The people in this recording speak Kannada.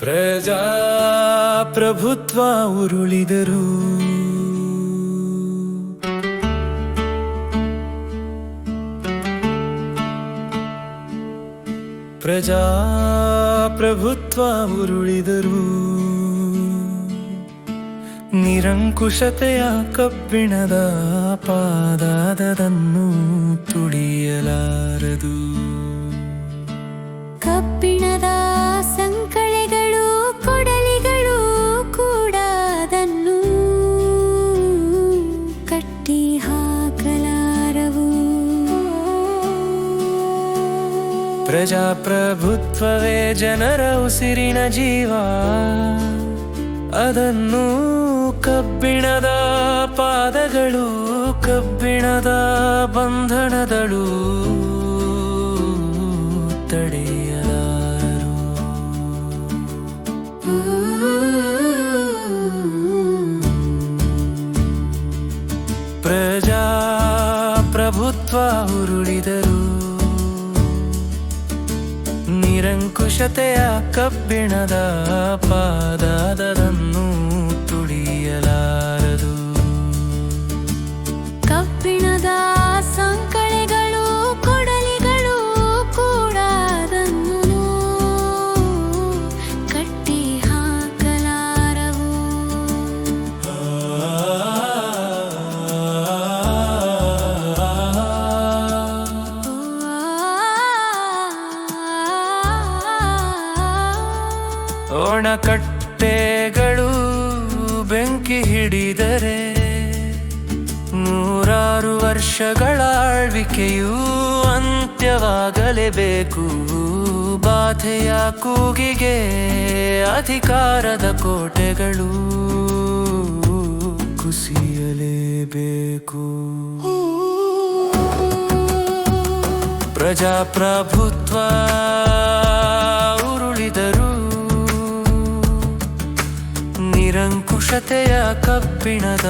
ಪ್ರಜಾಪ್ರಭುತ್ವ ಉರುಳಿದರು. ಪ್ರಜಾಪ್ರಭುತ್ವ ಉರುಳಿದರು. ನಿರಂಕುಶತೆಯ ಕಬ್ಬಿಣದ ಪಾದಾದದನ್ನು ಪ್ರಜಾಪ್ರಭುತ್ವವೇ ಜನರ ಉಸಿರಿನ ಜೀವ. ಅದನ್ನು ಕಬ್ಬಿಣದ ಪಾದಗಳು ಕಬ್ಬಿಣದ ಬಂಧನದಳು ತಡೆಯಲಾರರು. ಪ್ರಜಾಪ್ರಭುತ್ವ ಉರುಳಿದರು ನಿರಂಕುಶತೆಯ ಕಬ್ಬಿಣದ ಪಾದದನ್ನು ಒಣಕಟ್ಟೆಗಳು ಬೆಂಕಿ ಹಿಡಿದರೆ ನೂರಾರು ವರ್ಷಗಳ ಆಳ್ವಿಕೆಯೂ ಅಂತ್ಯವಾಗಲೇಬೇಕು. ಬಾಧೆಯ ಕೂಗಿಗೆ ಅಧಿಕಾರದ ಕೋಟೆಗಳು ಕುಸಿಯಲೇಬೇಕು. ಪ್ರಜಾಪ್ರಭುತ್ವ ನಿರಂಕುಶತೆಯ ಕಬ್ಬಿಣದ